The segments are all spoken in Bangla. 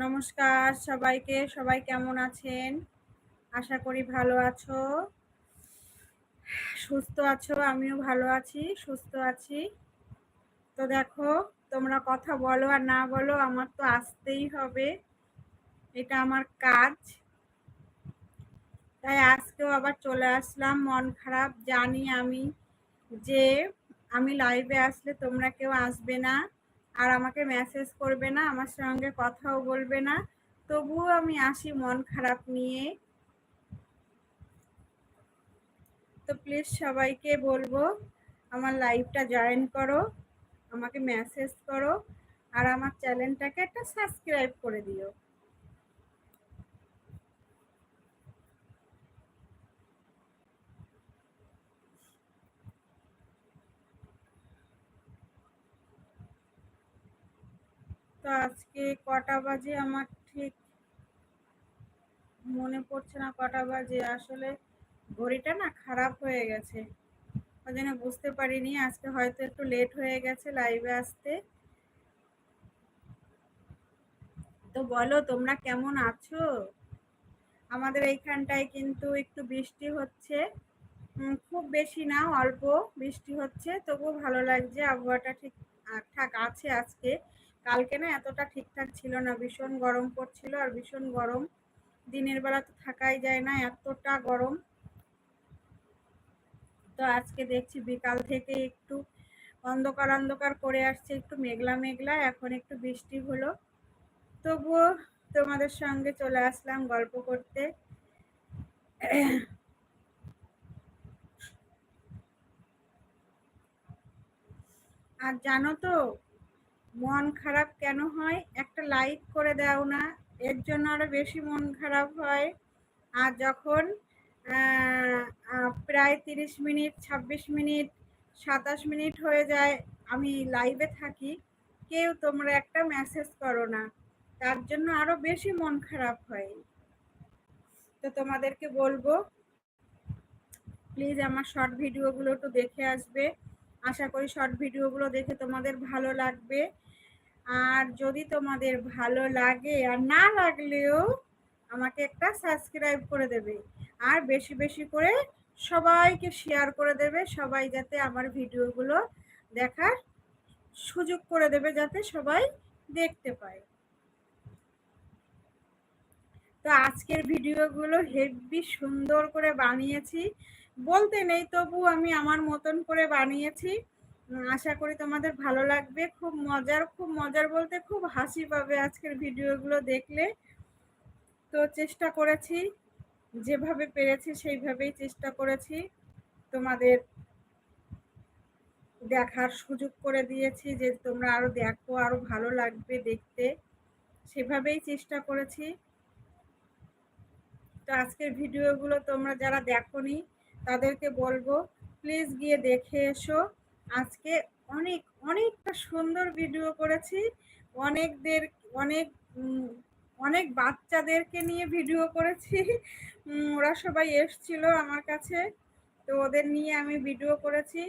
নমস্কার সবাইকে, সবাই কেমন আছেন? আশা করি ভালো আছো। সুস্থ আছো, আমিও ভালো আছি, সুস্থ আছি। তো দেখো, তোমরা কথা বলো আর না বলো, আমার তো আসতেই হবে। এটা আমার কাজ। তাই আজকেও আবার চলে আসলাম, মন খারাপ, জানি আমি যে, আমি লাইভে আসলে তোমরা কেউ আসবে না। আর আমাকে মেসেজ করবে না, আমার সঙ্গে কথাও বলবে না। তবুও আমি আসি মন খারাপ নিয়ে। তো প্লিজ সবাইকে বলব, আমার লাইভটা জয়েন করো, আমাকে মেসেজ করো, আর আমার চ্যানেলটাকে একটা সাবস্ক্রাইব করে দিও। তো আজকে কটা বাজে আমার ঠিক মনে পড়ছে না কটা বাজে। আসলে ঘড়িটা না খারাপ হয়ে গেছে। ওই জন্য বুঝতে পারিনি। আজকে হয়তো একটু লেট হয়ে গেছে লাইভে আসতে। তো বলো, তোমরা কেমন আছো? আমাদের এইখানটায় কিন্তু একটু বৃষ্টি হচ্ছে। খুব বেশি না, অল্প বৃষ্টি হচ্ছে। তবুও ভালো লাগছে। আবহাওয়াটা ঠিক ঠাক আছে আজকে। কালকে না এতটা ঠিকঠাক ছিল না, ভীষণ গরম পড়ছিল আর ভীষণ গরম। দিনের বেলা তো থাকাই যায় না, এতটা গরম। তো আজকে দেখছি বিকাল থেকে একটু অন্ধকার অন্ধকার করে আসছে, একটু মেঘলা মেঘলা, এখন একটু বৃষ্টি হলো। তবুও তোমাদের সঙ্গে চলে আসলাম গল্প করতে। আর জানো তো মন খারাপ কেন হয়? একটা লাইক করে দাও না। এর জন্য আরও বেশি মন খারাপ হয়। আর যখন প্রায় তিরিশ মিনিট ২৬ মিনিট, সাতাশ মিনিট হয়ে যায়, আমি লাইভে থাকি, কেউ তোমরা একটা মেসেজ করো না। তার জন্য আরও বেশি মন খারাপ হয়। তো তোমাদেরকে বলব প্লিজ আমার শর্ট ভিডিওগুলো একটু দেখে আসবে। আশা করি শর্ট ভিডিওগুলো দেখে তোমাদের ভালো লাগবে। আর যদি তোমাদের ভালো লাগে আর না লাগলেও আমাকে একটা সাবস্ক্রাইব করে দেবে। আর বেশি বেশি করে সবাইকে শেয়ার করে দেবে, সবাই যাতে আমার ভিডিওগুলো দেখার সুযোগ করে দেবে, যাতে সবাই দেখতে পায়। তো আজকের ভিডিওগুলো হেভি সুন্দর করে বানিয়েছি। বলতে নেই তবু আমি আমার মতন করে বানিয়েছি। আশা করি তোমাদের ভালো লাগবে। খুব মজার খুব মজার বলতে খুব হাসি পাবে আজকের ভিডিওগুলো দেখলে। তো চেষ্টা করেছি, যেভাবে পেরেছি সেইভাবেই চেষ্টা করেছি। তোমাদের দেখার সুযোগ করে দিয়েছি যে তোমরা আরও দেখো, আরও ভালো লাগবে দেখতে। সেভাবেই চেষ্টা করেছি। তো আজকের ভিডিওগুলো তোমরা যারা দেখনি, তাদেরকে বলব প্লিজ গিয়ে দেখে এসো। আজকে অনেক, অনেকটা সুন্দর ভিডিও করেছি। অনেকদের, অনেক অনেক বাচ্চাদেরকে নিয়ে ভিডিও করেছি। ওরা সবাই এসছিল আমার কাছে, তো ওদের নিয়ে আমি ভিডিও করেছি।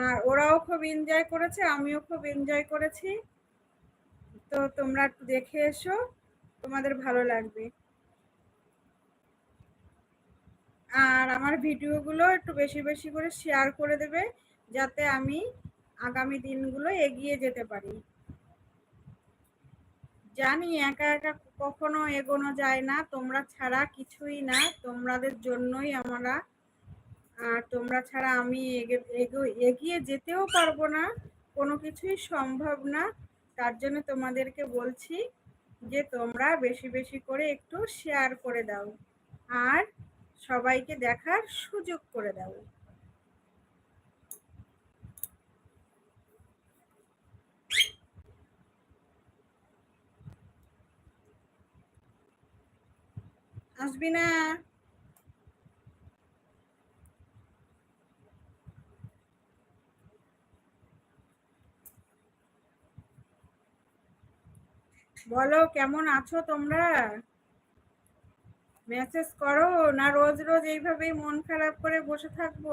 আর ওরাও খুব এনজয় করেছে, আমিও খুব এনজয় করেছি। তো তোমরা একটু দেখে এসো, তোমাদের ভালো লাগবে। আর আমার ভিডিওগুলো একটু বেশি বেশি করে শেয়ার করে দেবে। যাতে আমি আগামী দিনগুলো এগিয়ে যেতে পারি। জানি একা একা কখনো এগোনো যায় না, তোমরা ছাড়া কিছুই না, তোমাদের জন্যই আমরা, আর তোমরা ছাড়া আমি এগিয়ে যেতেও পারব না, কোনো কিছুই সম্ভব না। তার জন্য তোমাদেরকে বলছি যে তোমরা বেশি বেশি করে একটু শেয়ার করে দাও, আর সবাইকে দেখার সুযোগ করে দাও। আসবি না। বলো, কেমন আছো তোমরা? মেসেজ করো, না রোজ রোজ এইভাবেই মন খারাপ করে বসে থাকব?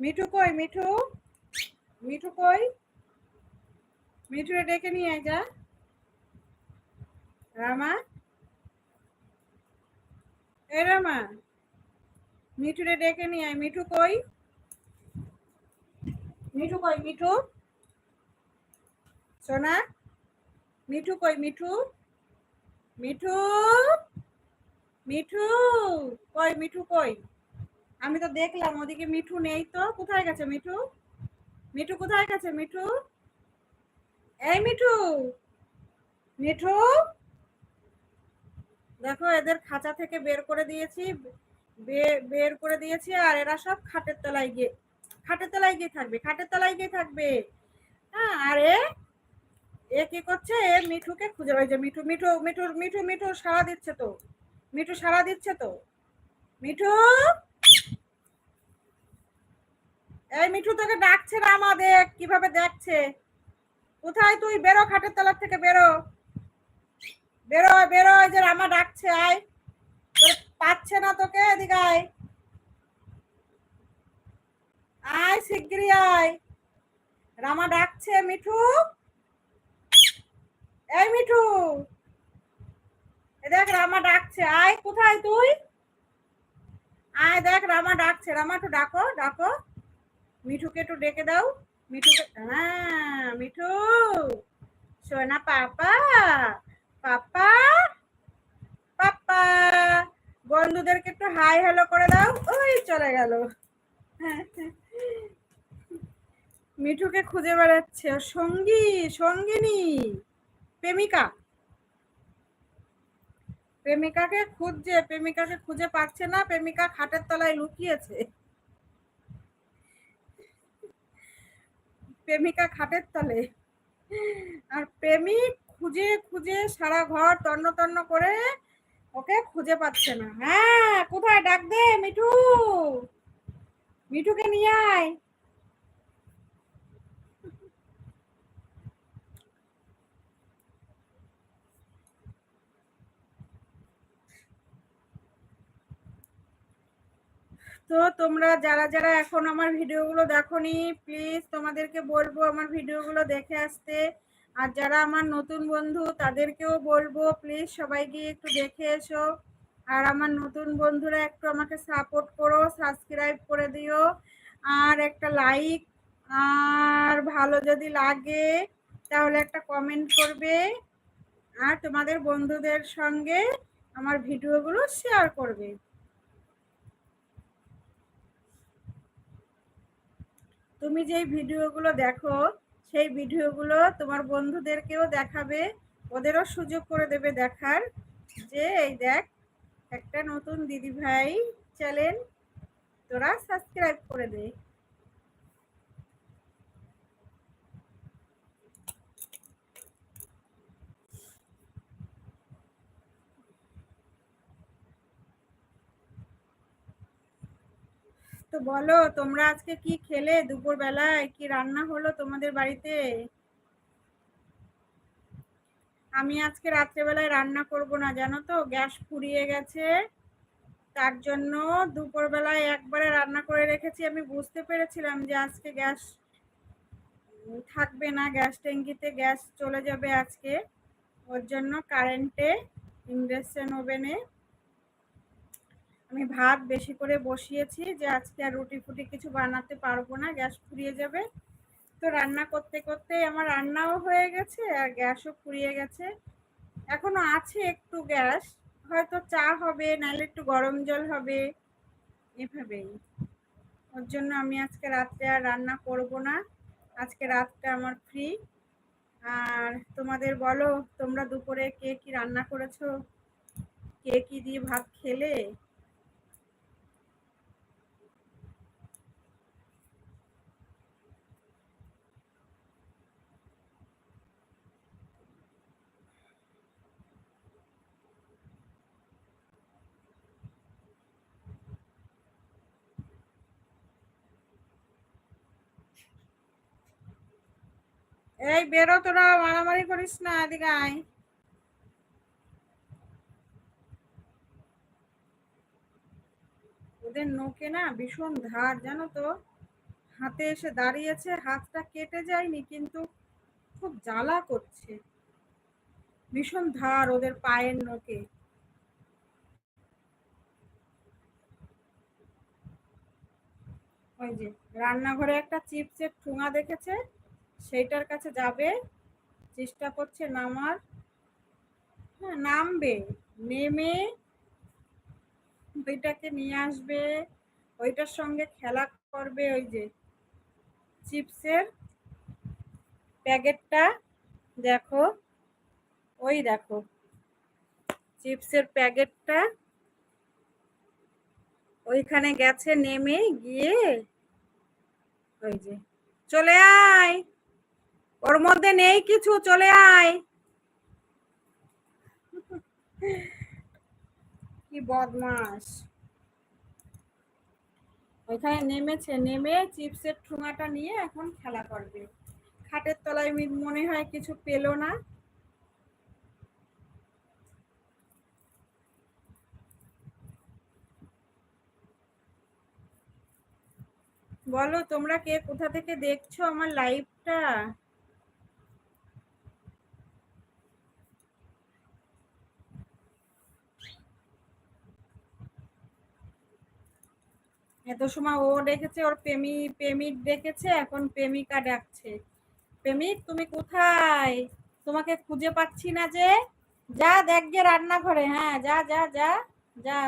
মিঠু কই, মিঠু? মিঠু কই? মিঠুরে ডেকে নিয়ে যা। রামা? এ রামা, মিঠুরে ডেকে নিয়ে আয়। মিঠু কই? মিঠু কই, মিঠু? সোনা? মিঠু কই, মিঠু? মিঠু? মিঠু? কই মিঠু কই? আমি তো দেখলাম, ওদিকে মিঠু নেই তো। কোথায় গেছে মিঠু? মিঠু কোথায় গেছে মিঠু? এই মিঠু! মিঠু! দেখো, এদের খাঁচা থেকে বের করে দিয়েছি বের করে দিয়েছি, আর এরা সব খাটের তলায় গিয়ে, খাটের তলায় গিয়ে থাকবে, খাটের তলায় গিয়ে থাকবে। হ্যাঁ আরে এ কি করছে? এ মিঠুকে খুঁজে, ওই যে মিঠু মিঠু মিঠু মিঠু মিঠু সারা দিচ্ছে তো। মিঠু সারা দিচ্ছে তো। মিঠু! এই মিঠু তোকে ডাকছে না আমাদের, কীভাবে দেখছে? কোথায় তুই? বেরো খাটের তলার থেকে বেরো। বেরো বেরো যে রামা ডাকছে, আয়। পাচ্ছে না তোকে এদিকে আয়। আয় শিগগিরি আয়। রামা ডাকছে, মিঠু। এই মিঠু। দেখ, রামা ডাকছে, আয়। কোথায় তুই? আয় দেখ, রামা ডাকছে, রামা একটু ডাকো ডাকো। মিঠুকে একটু ডেকে দাও। মিঠুকে হ্যাঁ মিঠু। সোনা পাপা পাপা পাপা। বন্ধুদেরকে একটু হাই হ্যালো করে দাও। ওই চলে গেল। মিঠুকে খুঁজে বেড়াচ্ছে। সঙ্গী, সঙ্গিনী, প্রেমিকা। প্রেমিকাকে খুঁজছে, প্রেমিকাকে খুঁজে পাচ্ছে না, প্রেমিকা খাটের তলায় লুকিয়েছে। প্রেমিকা খাটের তলে। আর প্রেমিক খুঁজে খুঁজে সারা ঘর তন্ন তন্ন করে ওকে খুঁজে পাচ্ছে না। হ্যাঁ কোথায়? ডাক দে, মিঠু। মিঠুকে নিয়ে আয়। তো তোমরা যারা যারা এখন আমার ভিডিওগুলো দেখোনি প্লিজ তোমাদেরকে বলব আমার ভিডিওগুলো দেখে আসতে। আর যারা আমার নতুন বন্ধু, তাদেরকেও বলব প্লিজ সবাই গিয়ে একটু দেখে এসো। আর আমার নতুন বন্ধুরা একটু আমাকে সাপোর্ট করো সাবস্ক্রাইব করে দিও। আর একটা লাইক আর ভালো যদি লাগে, তাহলে একটা কমেন্ট করবে। আর তোমাদের বন্ধুদের সঙ্গে আমার ভিডিওগুলো শেয়ার করবে। তুমি যেই ভিডিওগুলো দেখো, সেই ভিডিওগুলো তোমার বন্ধুদেরকেও দেখাবে, ওদেরও সুযোগ করে দেবে দেখার। যে এই দেখ, একটা নতুন দিদিভাই চ্যানেল, তোরা সাবস্ক্রাইব করে দে। তো বলো, তোমরা আজকে কি খেলে? দুপুর বেলায় কি রান্না হলো তোমাদের বাড়িতে? আমি আজকে রাত্রেবেলায় রান্না করব না, জানো তো? গ্যাস ফুরিয়ে গেছে। তার জন্য দুপুরবেলায় একবারে রান্না করে রেখেছি। আমি বুঝতে পেরেছিলাম যে আজকে গ্যাস থাকবে না, গ্যাস ট্যাঙ্কিতে গ্যাস চলে যাবে আজকে। ওর জন্য কারেন্টে, ইন্ডাকশন ওভেনে আমি ভাত বেশি করে বসিয়েছি যে আজকে আর রুটি ফুটি কিছু বানাতে পারব না, গ্যাস ফুরিয়ে যাবে। তো রান্না করতে করতে আমার রান্নাও হয়ে গেছে আর গ্যাসও ফুরিয়ে গেছে। এখনও আছে একটু গ্যাস, হয়তো চা হবে, নাহলে একটু গরম জল হবে, এভাবেই। ওর জন্য আমি আজকে রাত্রে আর রান্না করব না। আজকে রাতটা আমার ফ্রি আর তোমাদের বলো, তোমরা দুপুরে কে কি রান্না করেছ? কে কি দিয়ে ভাত খেলে? এই বেরো তোরা, মারামারি করিস না, এদিকে আয়। ওদের নোকে না ভীষণ ধার, জানো তো? হাতে এসে দাঁড়িয়েছে, হাতটা কেটে যায়নি, কিন্তু খুব জ্বালা করছে। ভীষণ ধার ওদের পায়ের নখে। ওই যে, রান্নাঘরে একটা চিপসের ঠুঙা দেখেছে? সেইটার কাছে যাবে, চেষ্টা করছে নামার। হ্যাঁ নামবে, নেমে ওইটাকে নিয়ে আসবে, ওইটার সঙ্গে খেলা করবে ওই যে চিপসের প্যাকেটটা, দেখো, ওই দেখো, চিপসের প্যাকেটটা, ওইখানে গেছে, নেমে গিয়ে ওই যে, চলে আয়! ওর মধ্যে নেই কিছু, চলে আয়। কি বদমাস ওইখানে নেমেছে, নেমে চিপসের ঠুঙাটা নিয়ে এখন খেলা করবে। খাটের তলায় মনে হয় কিছু পেল না। বলো, তোমরা কে কোথা থেকে দেখছ আমার লাইভটা এত সময় ও ডেকেছে ওর প্রেমী, প্রেমিক ডেকেছে এখন প্রেমিকা ডাকছে। প্রেমিক, তুমি কোথায়? তোমাকে খুঁজে পাচ্ছি না যে। যা দেখ গে রান্নাঘরে হ্যাঁ যা যা যা যা।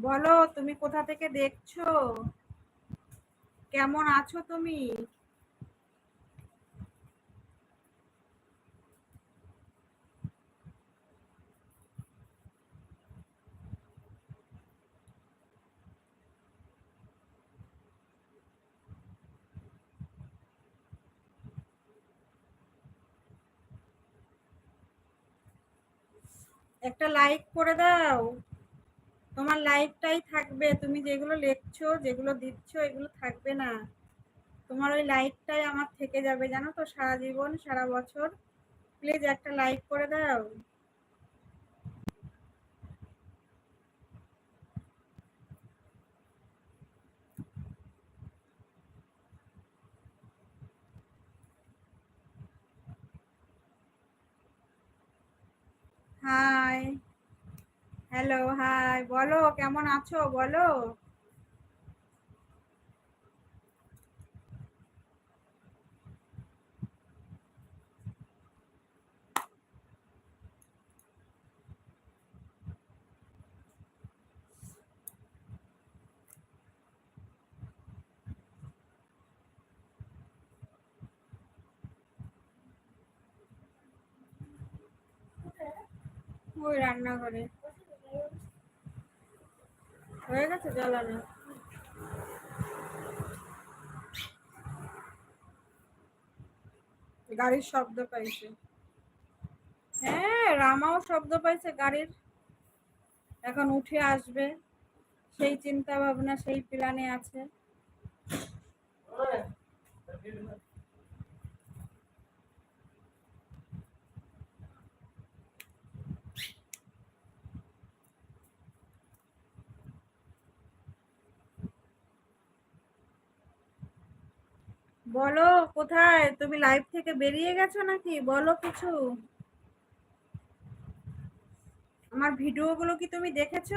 বলো তুমি কোথা থেকে দেখছ? কেমন আছো তুমি? একটা লাইক করে দাও। তোমার লাইফটাই থাকবে। তুমি যেগুলো লেখছো, যেগুলো দিচ্ছ, এগুলো থাকবে না। তোমার ওই লাইফটাই আমার থেকে যাবে, জানো তো? সারা জীবন, সারা বছর। প্লিজ একটা লাইক করে দাও। হাই হ্যালো হাই বলো কেমন আছো? বলো। ওই রান্নাঘরে। হয়ে গেছে জ্বালানো গাড়ির শব্দ পাইছে। হ্যাঁ রামাও শব্দ পাইছে গাড়ির। এখন উঠে আসবে। সেই চিন্তা ভাবনা, সেই প্ল্যানে আছে। বলো, কোথায়? তুমি লাইভ থেকে বেরিয়ে গেছো নাকি? বলো কিছু। আমার ভিডিওগুলো কি তুমি দেখেছ?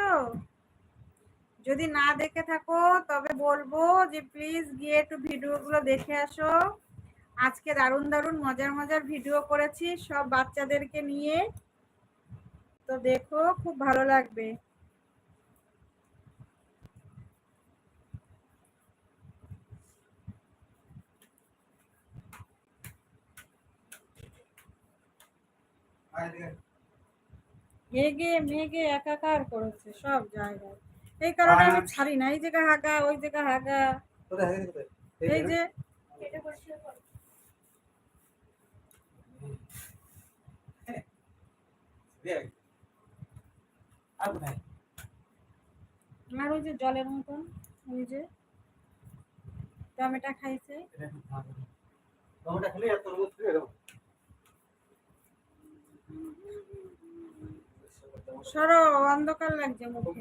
যদি না দেখে থাকো, তবে বলব যে প্লিজ গিয়ে একটু ভিডিওগুলো দেখে আসো। আজকে দারুণ দারুণ মজার মজার ভিডিও করেছি সব বাচ্চাদেরকে নিয়ে। তো দেখো, খুব ভালো লাগবে। মেঘে মেঘে একাকার করেছে সব জায়গায়। এই কারণে আমি ছাড়ি না। এই জায়গা হাগা ওই জায়গা হাগা। এই যে আর ওই যে জলের মতন ওই যে টমেটো খাইছে। টমেটো খেলে আর তরমুজ। সরো অন্ধকার লাগছে মুখে।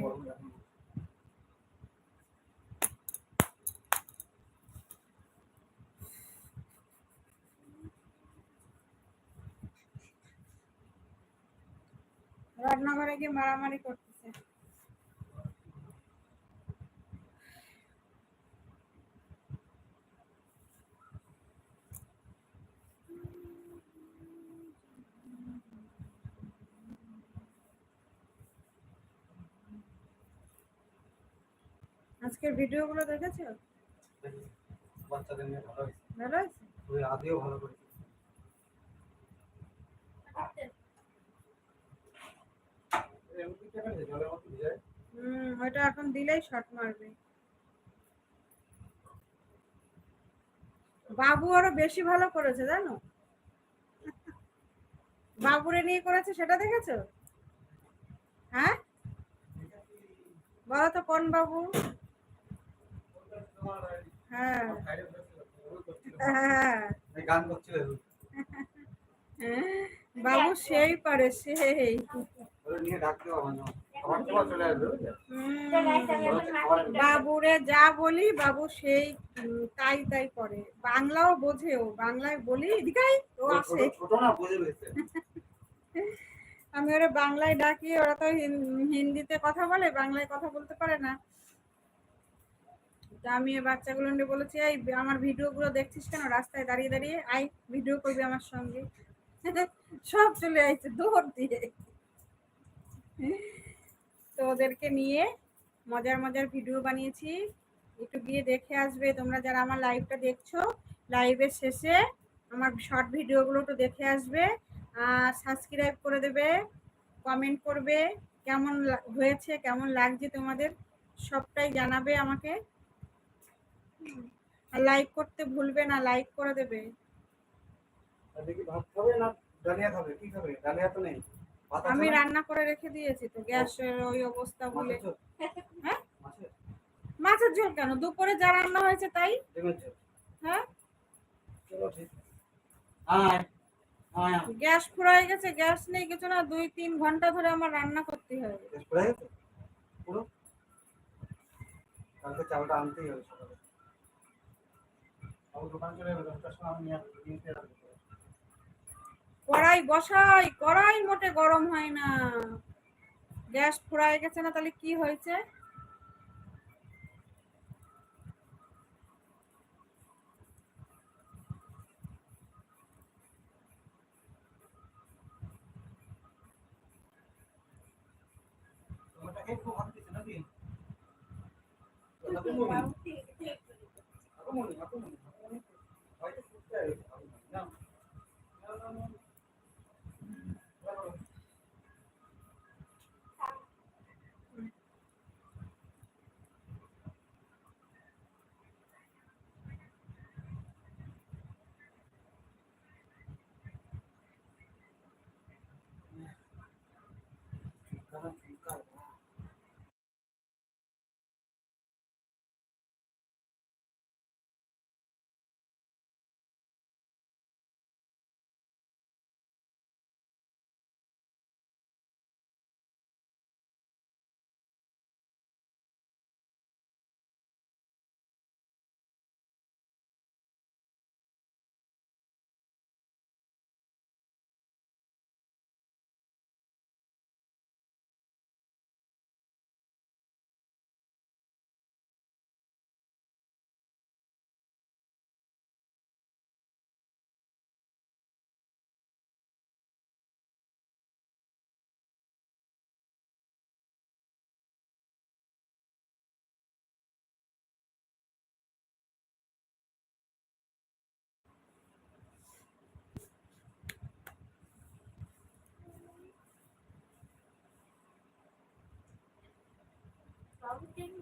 রান্নাঘরে গিয়ে মারামারি করতেছে আজকের ভিডিওগুলো দেখেছ? বাচ্চাদের নিয়ে ভালো হয়েছে। ভালো আদিও ভালো? হুম ওইটা এখন দিলেই শট মারবে। বাবু আরও বেশি ভালো করেছে জানো? বাবুরে নিয়ে করেছে সেটা দেখেছ? হ্যাঁ? বলো তো কোন বাবু? হ্যাঁ। হ্যাঁ গান করছিল বাবু সেই পারে সেই। বাবুরে যা বলি বাবু সেই তাই তাই করে। বাংলাও বোঝে ও বাংলায় বলি এদিকাই ও আসে। আমি ওরা বাংলায় ডাকি ওরা তো হিন্দিতে কথা বলে বাংলায় কথা বলতে পারে না। তা আমি বাচ্চাগুলো নিয়ে বলেছি, এই, আমার ভিডিওগুলো দেখছিস কেন? রাস্তায় দাঁড়িয়ে দাঁড়িয়ে আই ভিডিও করবি আমার সঙ্গে। সব চলে আসছে দৌড় দিয়ে। তো ওদেরকে নিয়ে মজার মজার ভিডিও বানিয়েছি। একটু গিয়ে দেখে আসবে তোমরা যারা আমার লাইভটা দেখছ। লাইভের শেষে আমার শর্ট ভিডিওগুলো একটু দেখে আসবে। আর সাবস্ক্রাইব করে দেবে কমেন্ট করবে, কেমন হয়েছে, কেমন লাগছে তোমাদের, সবটাই জানাবে আমাকে। লাইক করতে ভুলবে না লাইক করে দেবে। ভাত খাবে না ডালিয়া খাবে? কি খাবে? ডালিয়া তো নেই। আমি রান্না করে রেখে দিয়েছি তো গ্যাসের ওই অবস্থা বলে। মাছের ঝোল? হ্যাঁ? মাছের? ঝোল কেন? দুপুরে যা রান্না হয়েছে তাই? হ্যাঁ। গ্যাস ফুরাই গেছে গ্যাস নেই কিছু না দুই তিন ঘণ্টা ধরে আমার রান্না করতে হয়। শেষ করে গেছে? পুরো? কালকে চালটা আনতেই হবে সকালে। কড়াই বসাই কড়াই মোটে গরম হয় না। গ্যাস ফুরাই গেছে না তাহলে কি হয়েছে? খেয়েছে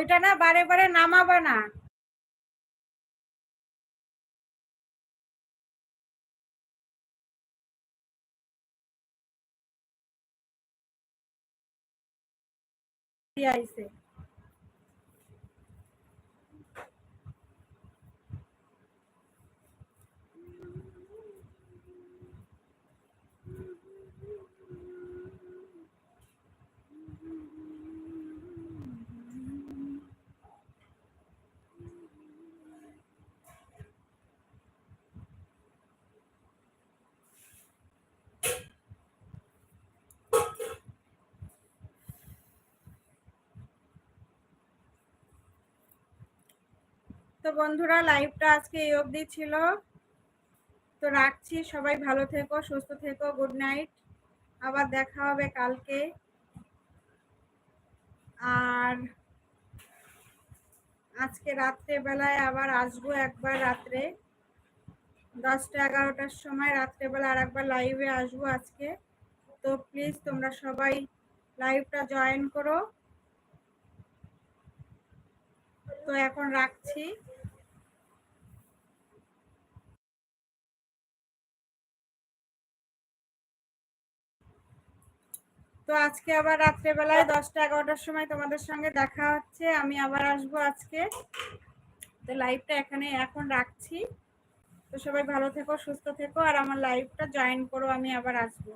ওইটা না বারে বারে নামাবা না। আইছে তো বন্ধুরা লাইভটা আজকে এই অবধি ছিল। তো রাখছি, সবাই ভালো থেকো, সুস্থ থেকো গুড নাইট আবার দেখা হবে কালকে। আর আজকে রাত্রে বেলায় আবার আসব একবার রাত্রে। দশটা, এগারোটার সময় রাত্রেবেলা আর একবার লাইভে আসব আজকে। তো প্লিজ তোমরা সবাই লাইভটা জয়েন করো। তো এখন রাখছি। তো আজকে আবার রাত্রেবেলায় দশটা, এগারোটার সময় তোমাদের সঙ্গে দেখা হচ্ছে। আমি আবার আসব আজকে। তো লাইভটা এখানে এখন রাখছি। তো সবাই ভালো থেকো, সুস্থ থেকো, আর আমার লাইভটা জয়েন করো, আমি আবার আসব।